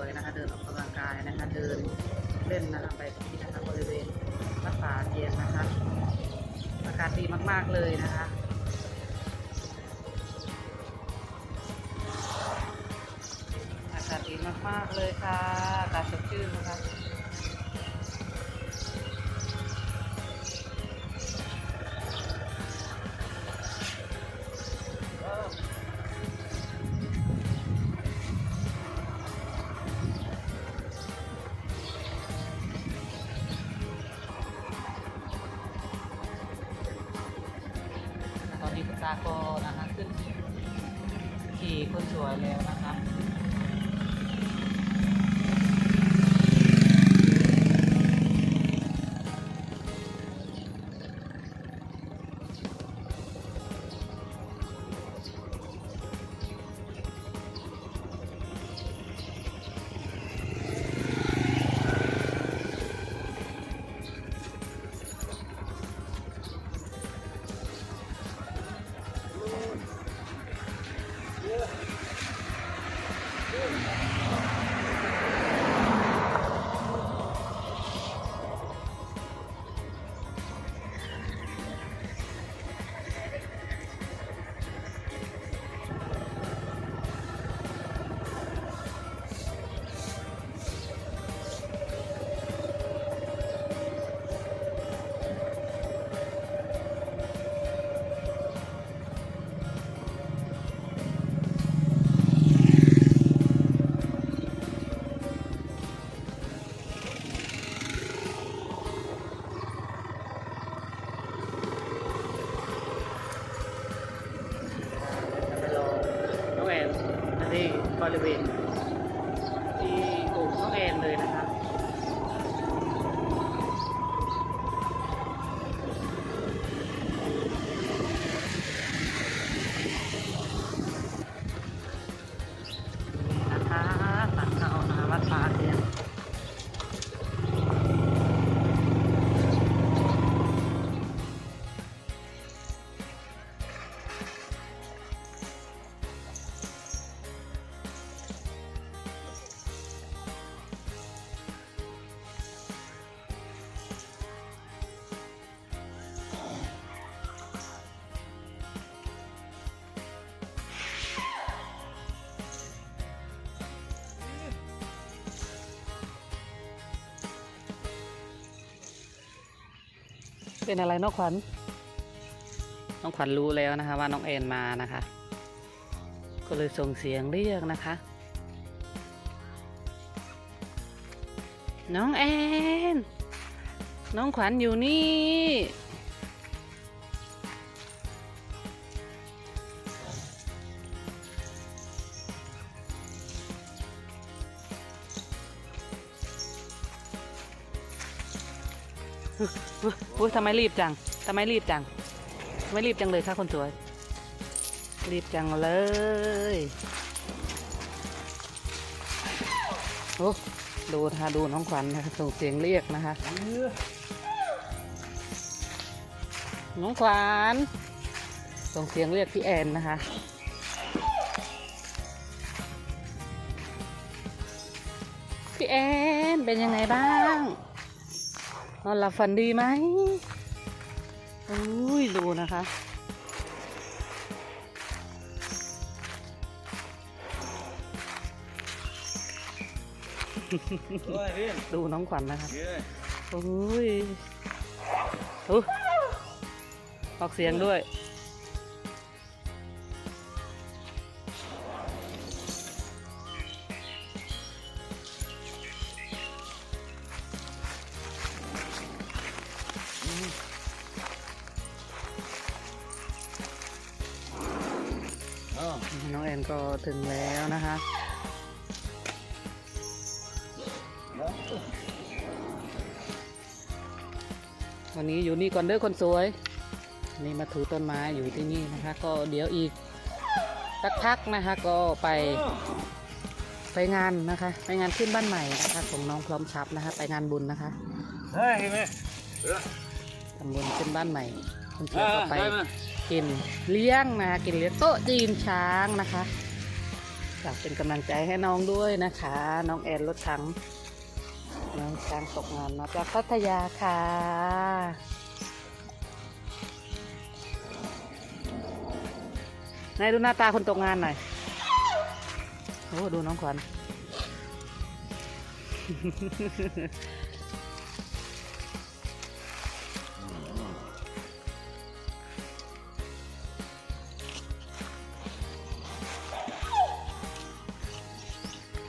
วยนะคะ เดินออกกำลังกายนะคะ เดินเล่นนะคะไปที่นะคะบริเวณวัดป่าเทียนนะคะอากาศดีมาก ๆ เลยนะคะอากาศดีมาก ๆ เลยค่ะอากาศสดชื่นนะคะ ตอนนี้คุณตาก็นะคะขึ้นขี่คนสวยแล้วนะคะ นี้บ เป็นอะไรน้องขวัญ น้องขวัญรู้แล้วนะคะ ว่าน้องแอนมานะคะ ก็เลยส่งเสียงเรียกนะคะ น้องแอน น้องขวัญอยู่นี่ อุ๊ยอุ๊ยทำไมรีบจังทำไมรีบจังทำไมรีบจังเลยค่ะคนสวย รีบจังเลยโอ้ดูนะคะดูน้องขวัญนะคะส่งเสียงเรียกนะคะ น้องขวัญส่งเสียงเรียกพี่แอนนะคะพี่แอนเป็นยังไงบ้าง นอนหลับฝันดีไหมอุ้ยดูนะคะโอ้ยพี่ดูน้องขวัญนะคะเย้ยอุ้ยอุ๊ยออกเสียงด้วย น้องแอนก็ถึงแล้วนะคะวันนี้อยู่นี่ก่อนเด้อคนสวย นี่มาถูต้นไม้อยู่ที่นี่นะคะ ก็เดี๋ยวอีกสักพักนะคะก็ไปไปงานนะคะ ไปงานขึ้นบ้านใหม่นะคะของน้องพร้อมชับนะคะ ไปงานบุญนะคะเฮ้ยเห็นไหมทำบุญขึ้นบ้านใหม่คุณเชียอ่าก็ไปได้มา กินเลี้ยงนะคะกินเลี้ยงโต๊ะจีนช้างนะคะฝากเป็นกำลังใจให้น้องด้วยนะคะ น้องแอนรถถังน้องช้างตกงานมาจากพัทยาค่ะไหนดูหน้าตาคนตกงานหน่อย โอ้ ดูน้องขวัญ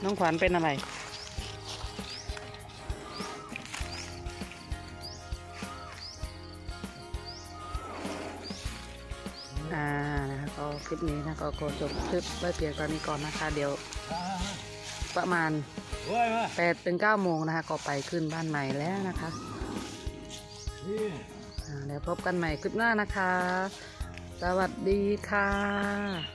น้องขวัญเป็นอะไร อ่านะคะก็คลิปนี้นะก็ขอจบคลิปไว้เพียงตอนนี้ก่อนนะคะ เดี๋ยวประมาณโอ้ยมา8ถึง9โมงนะคะ ก็ไปขึ้นบ้านใหม่แล้วนะคะเดี๋ยวพบกันใหม่คลิปหน้านะคะ สวัสดีค่ะ